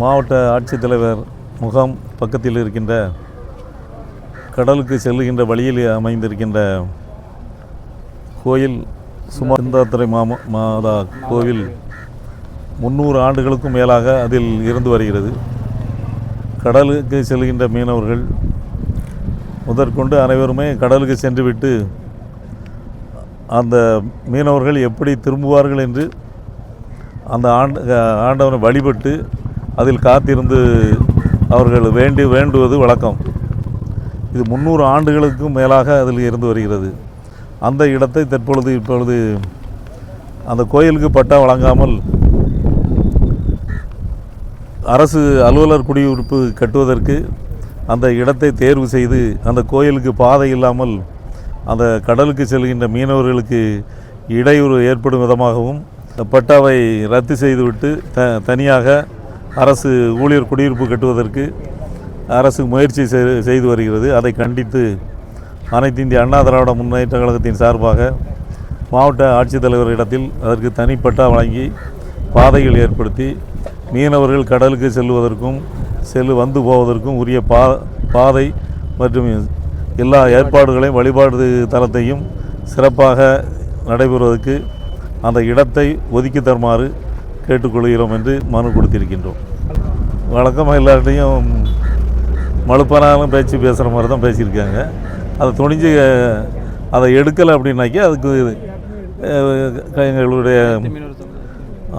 மாவட்ட ஆட்சித்தலைவர் முகாம் பக்கத்தில் இருக்கின்ற கடலுக்கு செல்லுகின்ற வழியில் அமைந்திருக்கின்ற கோயில் சுமார் சிந்தாத்துறை மாதா கோவில் முந்நூறு ஆண்டுகளுக்கும் மேலாக அதில் இருந்து வருகிறது. கடலுக்கு செல்கின்ற மீனவர்கள் முதற்கொண்டு அனைவருமே கடலுக்கு சென்றுவிட்டு அந்த மீனவர்கள் எப்படி திரும்புவார்கள் என்று அந்த ஆண்டு ஆண்டவனை வழிபட்டு அதில் காத்திருந்து அவர்கள் வேண்டி வேண்டுவது வழக்கம். இது முந்நூறு ஆண்டுகளுக்கும் மேலாக அதில் இருந்து வருகிறது. அந்த இடத்தை தற்பொழுது இப்பொழுது அந்த கோயிலுக்கு பட்டா வழங்காமல் அரசு அலுவலர் குடியிருப்பு கட்டுவதற்கு அந்த இடத்தை தேர்வு செய்து அந்த கோயிலுக்கு பாதை இல்லாமல் அந்த கடலுக்கு செல்கின்ற மீனவர்களுக்கு இடையூறு ஏற்படும் விதமாகவும் பட்டாவை ரத்து செய்துவிட்டு த தனியாக அரசு ஊழியர் குடியிருப்பு கட்டுவதற்கு அரசு முயற்சி செய்து வருகிறது. அதை கண்டித்து அனைத்து இந்திய அண்ணா திராவிட முன்னேற்ற கழகத்தின் சார்பாக மாவட்ட ஆட்சித்தலைவரிடத்தில் அதற்கு தனிப்பட்டா வழங்கி பாதைகள் ஏற்படுத்தி மீனவர்கள் கடலுக்கு செல்வதற்கும் செல்லு வந்து போவதற்கும் உரிய பா பாதை மற்றும் எல்லா ஏற்பாடுகளையும் வழிபாடு தளத்தையும் சிறப்பாக நடைபெறுவதற்கு அந்த இடத்தை ஒதுக்கி தருமாறு கேட்டுக்கொள்கிறோம் என்று மனு கொடுத்திருக்கின்றோம். வழக்கமாக எல்லார்ட்டையும் மழுப்பனாலும் பேச்சு பேசுகிற மாதிரி தான் பேசியிருக்காங்க. அதை துணிஞ்சு அதை எடுக்கலை அப்படின்னாக்கி அதுக்கு எங்களுடைய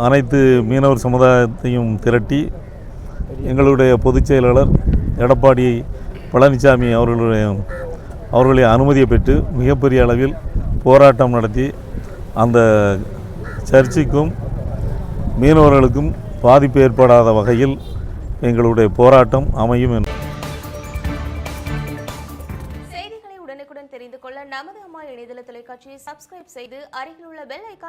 அனைத்து மீனவர் சமுதாயத்தையும் திரட்டி எங்களுடைய பொதுச் செயலாளர் எடப்பாடி பழனிசாமி அவர்களுடைய அவர்களுடைய அனுமதியை பெற்று மிகப்பெரிய அளவில் போராட்டம் நடத்தி அந்த சர்ச்சைக்கும் மீனவர்களுக்கும் பாதிப்பு ஏற்படாத வகையில் எங்களுடைய போராட்டம் அமையும் என்று செய்திகளை உடனுக்குடன் தெரிந்து கொள்ள நமது அம்மா இணையதள தொலைக்காட்சியை சப்ஸ்கிரைப் செய்து அருகில் உள்ள பெல் ஐக்கா